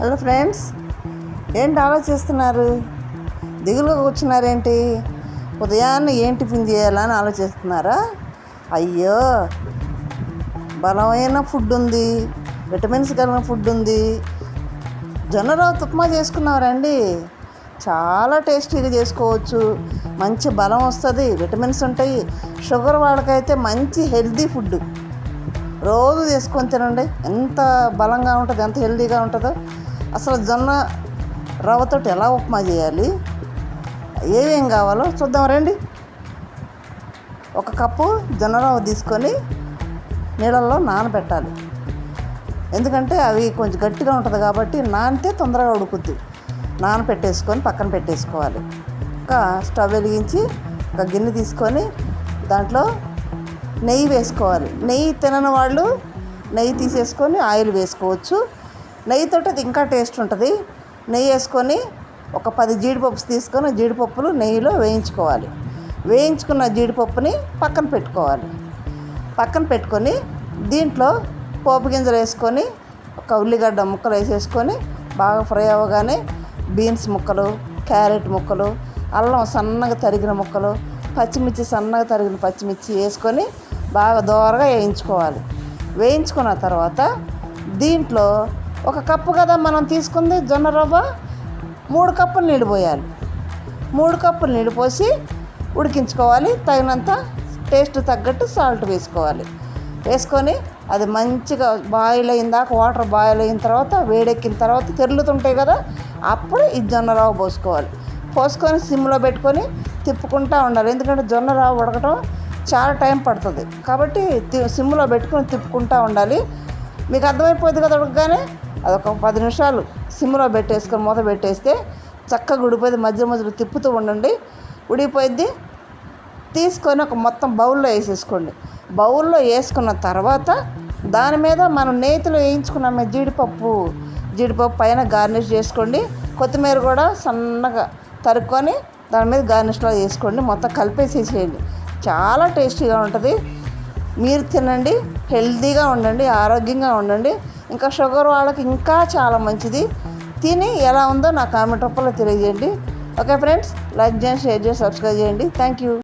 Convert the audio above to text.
Hello friends ఏంటి ఆలోచిస్తున్నారు? దిగులుగా కూర్చున్నారేంటి? ఉదయాన్నే ఏం టిఫిన్ చేయాలని ఆలోచిస్తున్నారా? అయ్యో బలమైన ఫుడ్ ఉంది విటమిన్స్ కలిగిన ఫుడ్ ఉంది. జొన్న రవ్వ ఉప్మా చేసుకున్నారండి. చాలా టేస్టీగా చేసుకోవచ్చు. మంచి బలం వస్తుంది. విటమిన్స్ ఉంటాయి. షుగర్ వాళ్ళకైతే మంచి హెల్తీ ఫుడ్. రోజు చేసుకొని తినండి. ఎంత బలంగా ఉంటుంది ఎంత హెల్దీగా ఉంటుందో. అసలు జొన్న రవ్వతో ఎలా ఉప్మా చేయాలి ఏమేం కావాలో చూద్దాం రండి. ఒక కప్పు జొన్న రవ్వ తీసుకొని నీళ్ళల్లో నానబెట్టాలి. ఎందుకంటే అవి కొంచెం గట్టిగా ఉంటుంది కాబట్టి నానితే తొందరగా ఉడుకుద్ది. నానబెట్టేసుకొని పక్కన పెట్టేసుకోవాలి. ఇంకా స్టవ్ వెలిగించి ఒక గిన్నె తీసుకొని దాంట్లో నెయ్యి వేసుకోవాలి. నెయ్యి తినని వాళ్ళు నెయ్యి తీసేసుకొని ఆయిల్ వేసుకోవచ్చు. నెయ్యితో అది ఇంకా టేస్ట్ ఉంటుంది. నెయ్యి వేసుకొని ఒక పది జీడిపప్పు తీసుకొని జీడిపప్పులు నెయ్యిలో వేయించుకోవాలి. వేయించుకున్న జీడిపప్పుని పక్కన పెట్టుకోవాలి. పక్కన పెట్టుకొని దీంట్లో పోపు గింజలు వేసుకొని ఒక ఉల్లిగడ్డ ముక్కలు వేసేసుకొని బాగా ఫ్రై అవ్వగానే బీన్స్ ముక్కలు క్యారెట్ ముక్కలు అల్లం సన్నగా తరిగిన ముక్కలు పచ్చిమిర్చి సన్నగా తరిగిన పచ్చిమిర్చి వేసుకొని బాగా దోరగా వేయించుకోవాలి. వేయించుకున్న తర్వాత దీంట్లో ఒక కప్పు కదా మనం తీసుకుంది జొన్న రవ్వ మూడు కప్పులు నీళ్ళు పోయాలి. మూడు కప్పులు నీళ్ళు పోసి ఉడికించుకోవాలి. తగినంత టేస్ట్ తగ్గట్టు సాల్ట్ వేసుకోవాలి. వేసుకొని అది మంచిగా బాయిల్ అయిన దాకా వాటర్ బాయిల్ అయిన తర్వాత వేడెక్కిన తర్వాత తెరులుతుంటాయి కదా అప్పుడు ఈ జొన్న రవ్వ పోసుకోవాలి. పోసుకొని సిమ్లో పెట్టుకొని తిప్పుకుంటూ ఉండాలి. ఎందుకంటే జొన్న రవ్వ ఉడకటం చాలా టైం పడుతుంది. కాబట్టి తి- సిమ్లో పెట్టుకొని తిప్పుకుంటూ ఉండాలి. మీకు అర్థమైపోతుంది కదా ఉడకగానే అదొక పది నిమిషాలు సిమ్లో పెట్టేసుకొని మూత పెట్టేస్తే చక్కగా ఉడిపోయింది మధ్య మధ్యలో తిప్పుతూ ఉండండి. ఉడిపోయింది తీసుకొని ఒక మొత్తం బౌల్లో వేసేసుకోండి. బౌల్లో వేసుకున్న తర్వాత దాని మీద మనం నేతిలో వేయించుకున్నామే జీడిపప్పు. జీడిపప్పు పైన గార్నిష్ చేసుకోండి. కొత్తిమీర కూడా సన్నగా తరుక్కొని దాని మీద గార్నిష్లో వేసుకోండి. మొత్తం కలిపేసేసేయండి. చాలా టేస్టీగా ఉంటుంది. మీరు తినండి హెల్తీగా ఉండండి ఆరోగ్యంగా ఉండండి. ఇంకా షుగర్ వాళ్ళకి ఇంకా చాలా మంచిది. తిని ఎలా ఉందో నా కామెంట్ రూపంలో తెలియజేయండి. ఓకే ఫ్రెండ్స్ లైక్ చేయండి షేర్ చేసి సబ్స్క్రైబ్ చేయండి. Thank you.